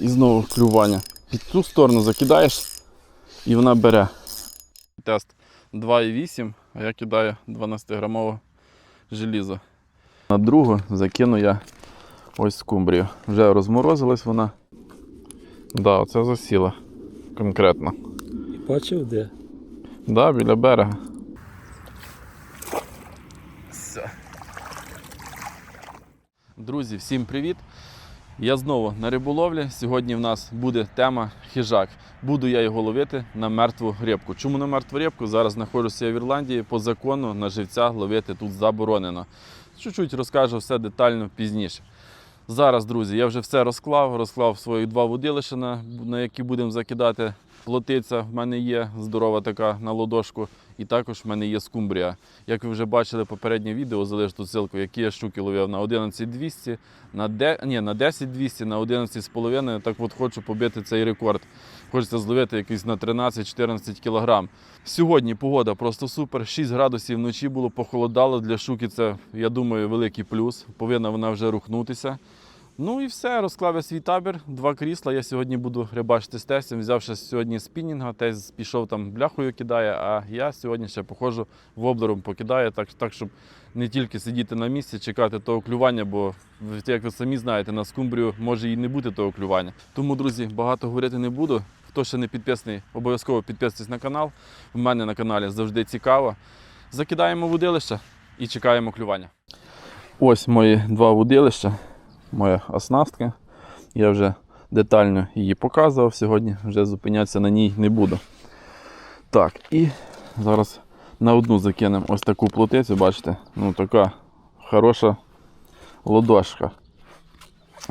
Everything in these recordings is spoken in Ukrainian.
І знову клювання. Під ту сторону закидаєш і вона бере. Тест 2,8, а я кидаю 12-грамове желізо. На другу закину я ось скумбрію. Вже розморозилась вона. Да, оце засіла конкретно. І Бачив де? Да, біля берега. Все. Друзі, всім привіт! Я знову на риболовлі. Сьогодні в нас буде тема хижак. Буду я його ловити на мертву рибку. Чому на мертву рибку? Зараз знаходжуся в Ірландії. По закону на живця ловити тут заборонено. Чуть-чуть розкажу все детально пізніше. Зараз, друзі, я вже все розклав, розклав свої два водилища, на які будемо закидати. Плотиця в мене є здорова така на ладошку, і також в мене є скумбрія. Як ви вже бачили попереднє відео, залишу тут які я щуки ловив на 11200, на, де, ні, на 10200, на 11,5. Так от хочу побити цей рекорд. Хочеться зловити якийсь на 13-14 кг. Сьогодні погода просто супер. 6 градусів вночі було похолодало. Для шуки це, я думаю, великий плюс. Повинна вона вже рухнутися. Ну і все, розклав я свій табір, два крісла. Я сьогодні буду рибачити з тестем. Взявши сьогодні спінінга, тесть пішов там бляхою кидає, а я сьогодні ще походжу воблером покидаю, так, так щоб не тільки сидіти на місці, чекати того клювання, бо як ви самі знаєте, на скумбрію може і не бути того клювання. Тому, друзі, багато говорити не буду. Хто ще не підписаний, обов'язково підписуйтесь на канал. У мене на каналі завжди цікаво. Закидаємо водилища і чекаємо клювання. Ось мої два водилища моя оснастка. Я вже детально її показував. Сьогодні вже зупинятися на ній не буду. Так, і зараз на одну закинемо ось таку плотицю, бачите, ну така хороша ладошка.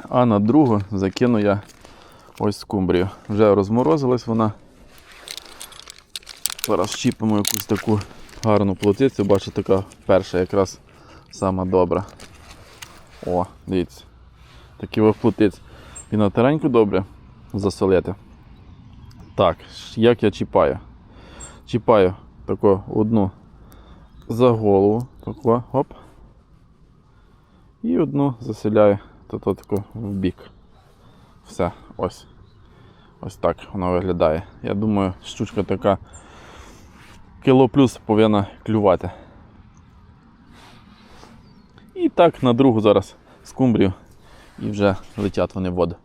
А на другу закину я ось скумбрію. Вже розморозилась вона. Зараз щіпимо якусь таку гарну плотицю, бачите, така перша якраз сама добра. О, дивіться. Такий вовплотиць. І на тараньку добре засолити. Так, як я чіпаю? Чіпаю таку одну за голову, таку, оп. І одну заселяю тут таку в бік. Все, ось. Ось так вона виглядає. Я думаю, штучка така кіло плюс повинна клювати. І так на другу зараз скумбрію і вже летять вони в воду.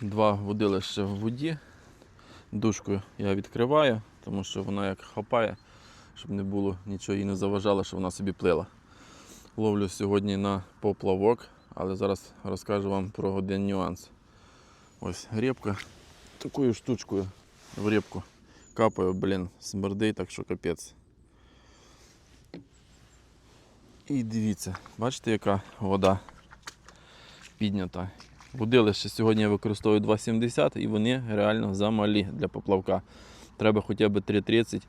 Два водилища в воді. Дужку я відкриваю, тому що вона як хапає, щоб не було нічого їй не заважало, щоб вона собі плила. Ловлю сьогодні на поплавок, але зараз розкажу вам про один нюанс. Ось рібка. Такою штучкою в рібку капаю, блін, смердить, так що капець. І дивіться, бачите, яка вода піднята. Водилище сьогодні я використовую 2,70 і вони реально замалі для поплавка. Треба хоча б 3,30,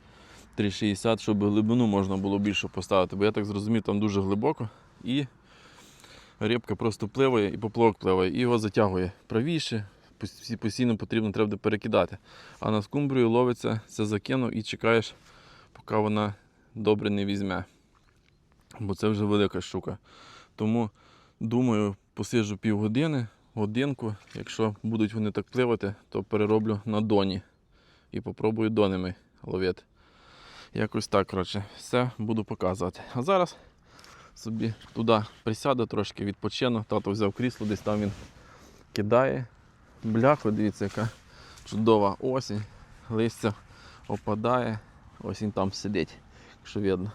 3,60, щоб глибину можна було більше поставити. Бо я так зрозумів, там дуже глибоко і рибка просто пливає і поплавок пливає, і його затягує правіше. пос- Постійно потрібно треба перекидати. А на скумбрію ловиться, це закинув і чекаєш, поки вона добре не візьме. Бо це вже велика штука. Тому думаю, посиджу півгодини, годинку. Якщо будуть вони так пливати, то перероблю на доні і попробую доними ловити. Якось так, коротше, все буду показувати. А зараз собі туди присяду трошки, відпочину. Тато взяв крісло, десь там він кидає. Бляху, дивіться, яка чудова осінь. Листя опадає. Ось він там сидить, якщо видно.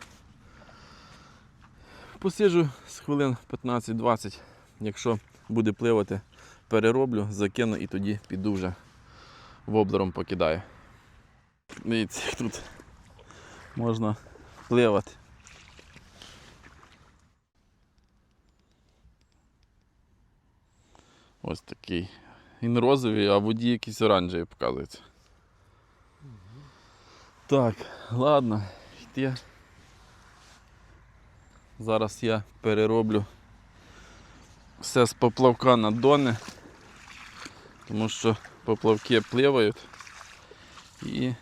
Посиджу з хвилин 15-20. Якщо буде пливати, перероблю, закину і тоді піду вже воблером покидаю. Дивіться, як тут можна пливати. Ось такий. Він розовий, а воді якийсь оранжевий показується. Так, ладно, є. Зараз я перероблю все з поплавка на дони, тому що поплавки пливають і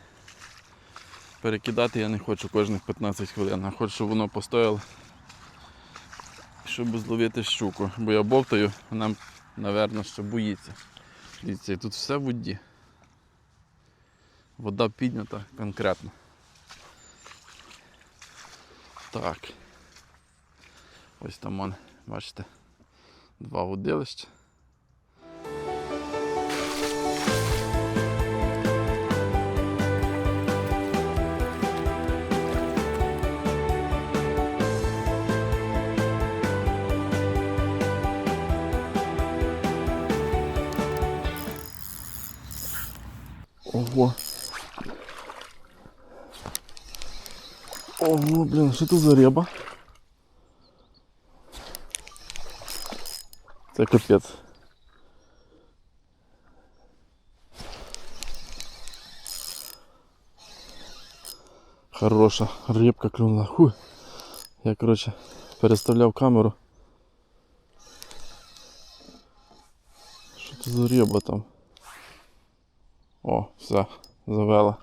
перекидати я не хочу кожних 15 хвилин, а хочу, щоб воно постояло, щоб зловити щуку. Бо я бовтаю, вона, напевно, що боїться. Дивіться, і тут все в воді. Вода піднята конкретно. Так. Ось там бачите, два водилища. Ого, блін, що тут за риба? Це капець. Хороша рибка клюнула. Фу. Я, коротше, переставляв камеру. Що це за риба там? О, все, завела.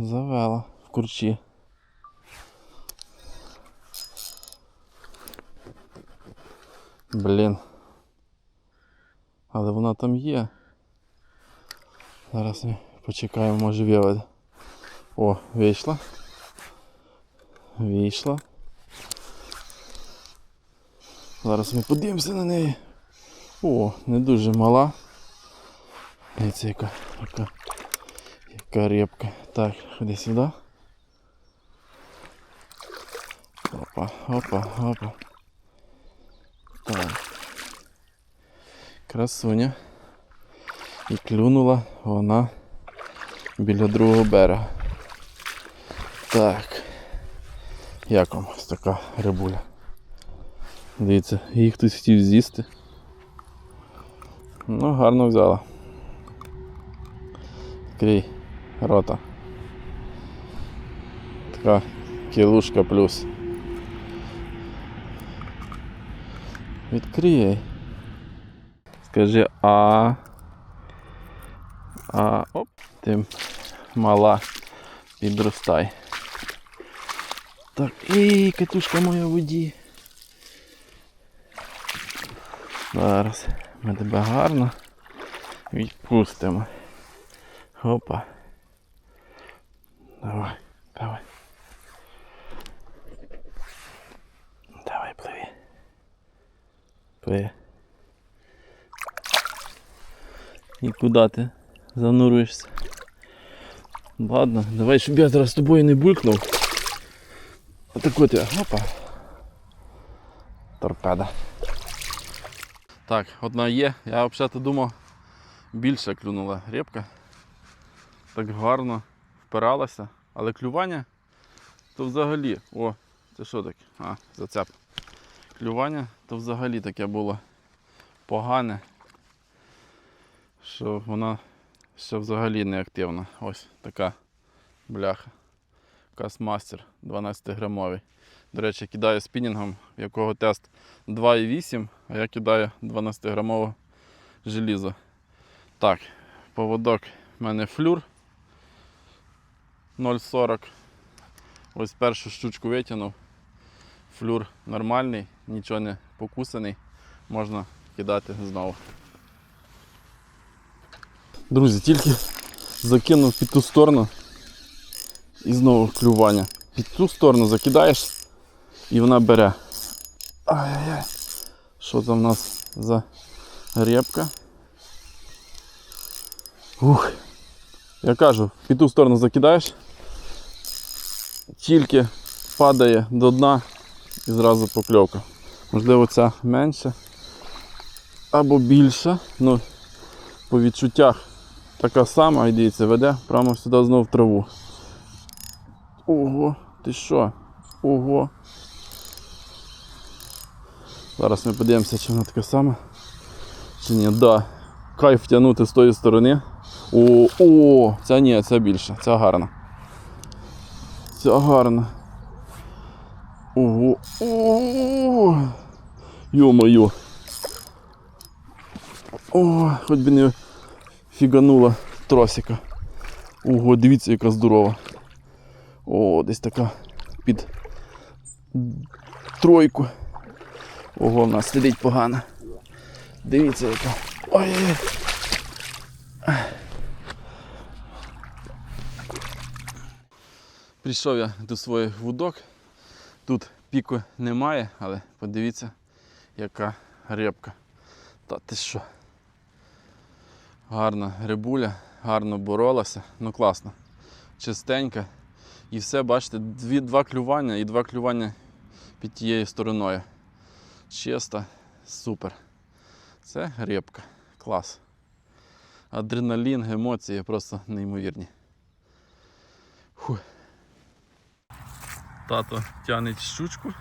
Завела в курчі. Блін. Але вона там є. Зараз ми почекаємо, може виведе. О, вийшла. Вийшла. Зараз ми подивимося на неї. О, не дуже мала. Дивіться, яка, яка, яка репка. Так, ходи сюди. Опа, опа, опа. Так. Красуня. І клюнула вона біля другого берега. Так. Як вам ось така рибуля? Дивіться, її хтось хотів з'їсти. Ну, гарно взяла. Крій рота. Така кілушка плюс. Відкрий. Скажи а. А оп, ти мала підростай. Так, і катушка моя в воді. Зараз ми тебе гарно відпустимо. Опа. Давай, давай. Давай, пливи. Пливи. І куди ти зануруєшся? Ладно, давай, щоб я зараз з тобою не булькнув. Отак от я, опа. Торпеда. Так, одна є. Я взагалі думав, більше клюнула рибка. Так гарно впиралася. Але клювання то взагалі. О, це що таке? А, зацеп. Клювання то взагалі таке було погане. Що вона ще взагалі не активна. Ось така бляха. Касмастер 12 грамовий. До речі, кидаю спінінгом, в якого тест 2,8, а я кидаю 12-грамове желізо. Так, поводок в мене флюр 0,40. Ось першу штучку витягнув. Флюр нормальний, нічого не покусаний, можна кидати знову. Друзі, тільки закинув під ту сторону і знову клювання. Під ту сторону закидаєш і вона бере. Ай-яй-яй. Що там в нас за репка? Ух. Я кажу, під ту сторону закидаєш, тільки падає до дна і зразу покльовка. Можливо, ця менша або більша, ну по відчуттях така сама, і дивіться, веде прямо сюди знов в траву. Ого, ти що? Ого. Зараз ми подивимося, чи вона така сама. Чи ні, да. кайф тягнути з тої сторони. О, о, ця ні, ця більша, ця гарна. Ця гарна. Ого. О, Йо-моє. О, хоч би не фіганула тросика. Ого, дивіться, яка здорова. О, десь така під тройку. Ого, в нас сидить погано. Дивіться, яка. Ой. Прийшов я до своїх вудок. Тут піку немає, але подивіться, яка рибка. Та ти що? Гарна рибуля, гарно боролася, ну класно, чистенька. І все, бачите, дві, два клювання і два клювання під тією стороною. Чиста, супер. Це рибка. Клас. Адреналін, емоції просто неймовірні. Фу. Тато тягнеть щучку.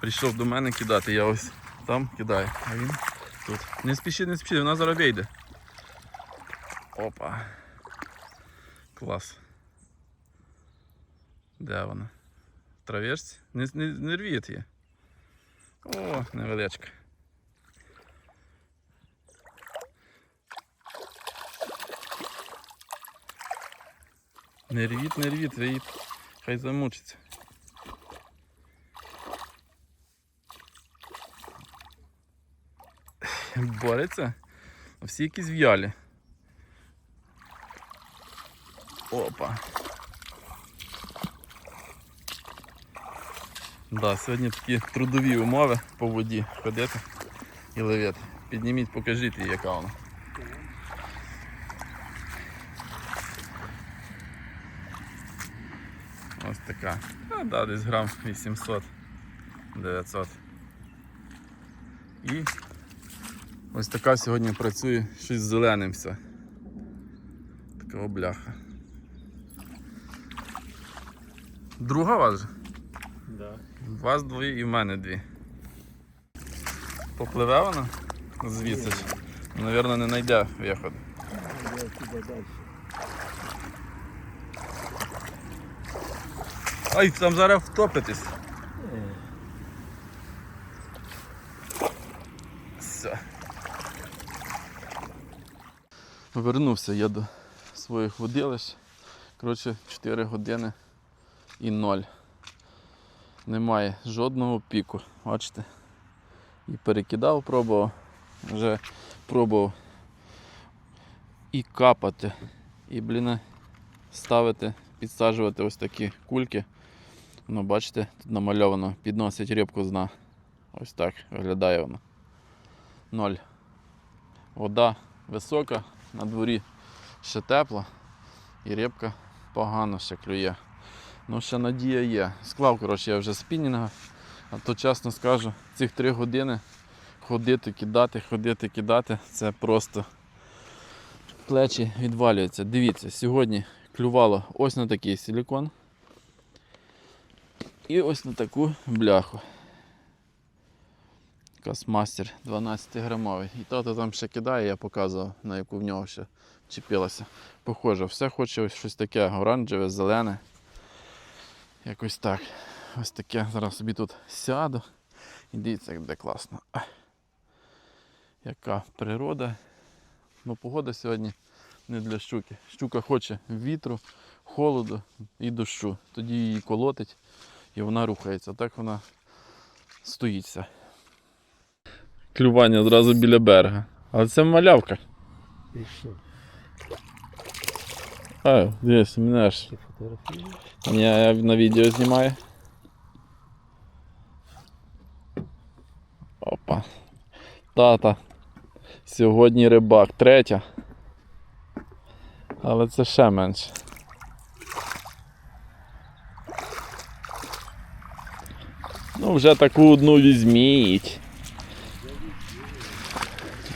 Прийшов до мене кидати, я ось там кидаю, а він тут. Не спіши, не спіши, вона зараз вийде. Опа. Клас. Де вона? Травешці? Не, не, не рвіть її. О, невеличка. Не рвіть, не рвіть, її хай замучиться. Бореться. Всі якісь в'ялі. Опа. Да, сьогодні такі трудові умови по воді ходити і ловити. Підніміть, покажіть їй, яка вона. Ось така. А, да, десь грам 800 900. І ось така сьогодні працює щось зеленим все. Така бляха. Друга вас же? Да. У вас дві і в мене дві. Попливе вона звідси? Навірно, не знайде виходу. Я туди далі. Ай, там зараз втопитись. Все. Повернувся я до своїх водилищ. Коротше, 4 години і 0. Немає жодного піку. Бачите? І перекидав, пробував. Вже пробував і капати, і, блін, ставити, підсаджувати ось такі кульки. Ну, бачите, тут намальовано, підносить рибку з дна. Ось так виглядає воно. Ноль. Вода висока, на дворі ще тепло, і рибка погано ще клює. Ну, ще надія є. Склав, коротше, я вже спінінга, а то чесно скажу, цих три години ходити, кидати, ходити, кидати, це просто плечі відвалюються. Дивіться, сьогодні клювало ось на такий силікон. І ось на таку бляху. Касмастер 12 грамовий. І тато там ще кидає, я показував, на яку в нього ще чіпилося. Похоже, все хоче ось щось таке оранжеве, зелене. Якось так. Ось таке. Зараз собі тут сяду. І дивіться, як буде класно. Яка природа. Ну, погода сьогодні не для щуки. Щука хоче вітру, холоду і дощу. Тоді її колотить і вона рухається. Так вона стоїться. Клювання одразу біля берега. Але це малявка. І що? А, дивись, мене ж. Ти фотографуєш? Ні, я на відео знімаю. Опа. Тата. Сьогодні рибак. Третя. Але це ще менше. Ну, вже таку одну візьміть.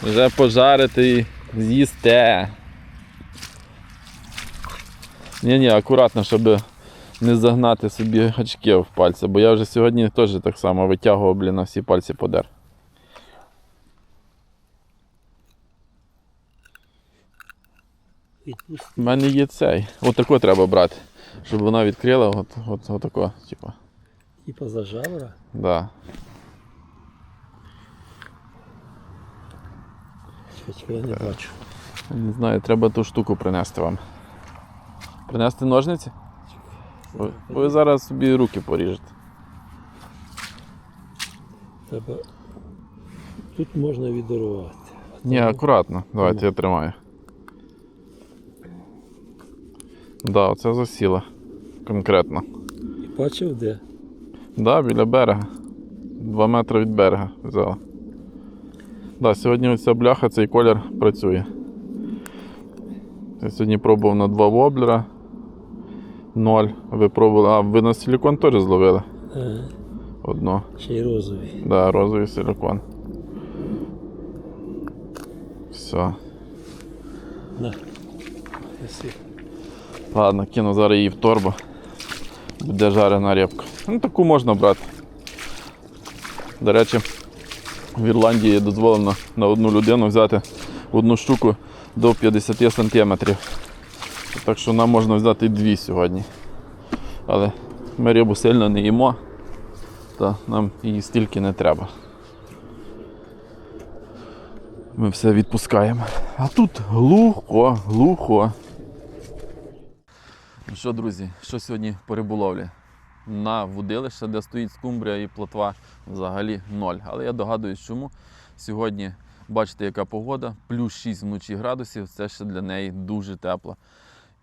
Вже пожарити і з'їсте. Ні, ні, акуратно, щоб не загнати собі гачки в пальці, бо я вже сьогодні теж так само витягував, блін, на всі пальці подер. У мене є цей. Отако треба брати. Щоб вона відкрила, от, от, отако, типу. Типа за жабра. Да. Чекай, я не бачу. Не знаю, треба ту штуку принести вам. Принести ножниці? Ви, ви зараз собі руки поріжете. Треба... Тут можна відірвати. Ні, акуратно. Давайте я тримаю. Да, оце засіло. Конкретно. І бачив де? Да, біля берега. Два метри від берега взяла. Да, сьогодні оця бляха, цей колір працює. Я сьогодні пробував на два воблера. Ноль. Ви пробували. А, ви на силікон теж зловили? Ага. Одно. Ще й розовий. Да, розовий силікон. Все. Неси. Ладно, кину зараз її в торбу. Буде жарена репка. Ну таку можна брати. До речі, в Ірландії дозволено на одну людину взяти одну штуку до 50 сантиметрів. Так що нам можна взяти дві сьогодні. Але ми рибу сильно не їмо, то нам її стільки не треба. Ми все відпускаємо. А тут глухо, глухо. Що, друзі, що сьогодні по риболовлі? На вудилище, де стоїть скумбрія і плотва, взагалі ноль. Але я догадуюсь, чому. Сьогодні бачите, яка погода, плюс 6 вночі градусів, це ще для неї дуже тепло.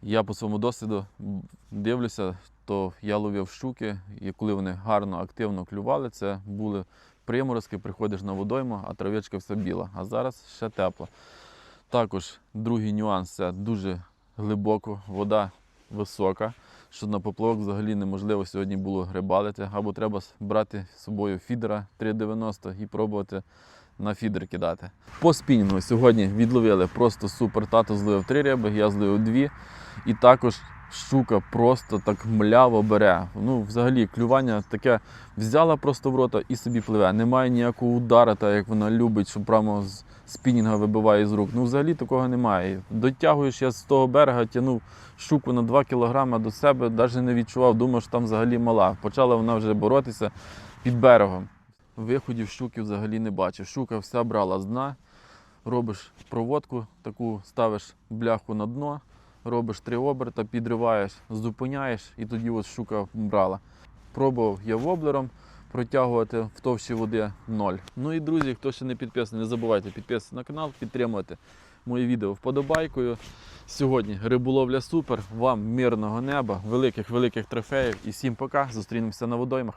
Я по своєму досвіду дивлюся, то я ловив щуки, і коли вони гарно, активно клювали, це були приморозки, приходиш на водойму, а травичка вся біла. А зараз ще тепло. Також другий нюанс це дуже глибоко, вода висока, що на поплавок взагалі неможливо сьогодні було рибалити, або треба брати з собою фідера 3,90 і пробувати на фідер кидати. По спінінгу сьогодні відловили просто супер. Тато зловив три риби, я зловив дві. І також щука просто так мляво бере. Ну, взагалі, клювання таке взяла просто в рота і собі пливе. Немає ніякого удара, так як вона любить, що прямо з спінінга вибиває з рук. Ну, взагалі такого немає. Дотягуєш, я з того берега тягнув щуку на 2 кг до себе, навіть не відчував, думав, що там взагалі мала. Почала вона вже боротися під берегом. Виходів щуки взагалі не бачив. Щука вся брала з дна. Робиш проводку, таку ставиш бляху на дно, робиш три оберта, підриваєш, зупиняєш і тоді от щука брала. Пробував я воблером протягувати в товщі води ноль. Ну і друзі, хто ще не підписаний, не забувайте підписатися на канал, підтримувати моє відео вподобайкою. Сьогодні риболовля супер. Вам мирного неба, великих великих трофеїв і всім пока. Зустрінемося на водоймах.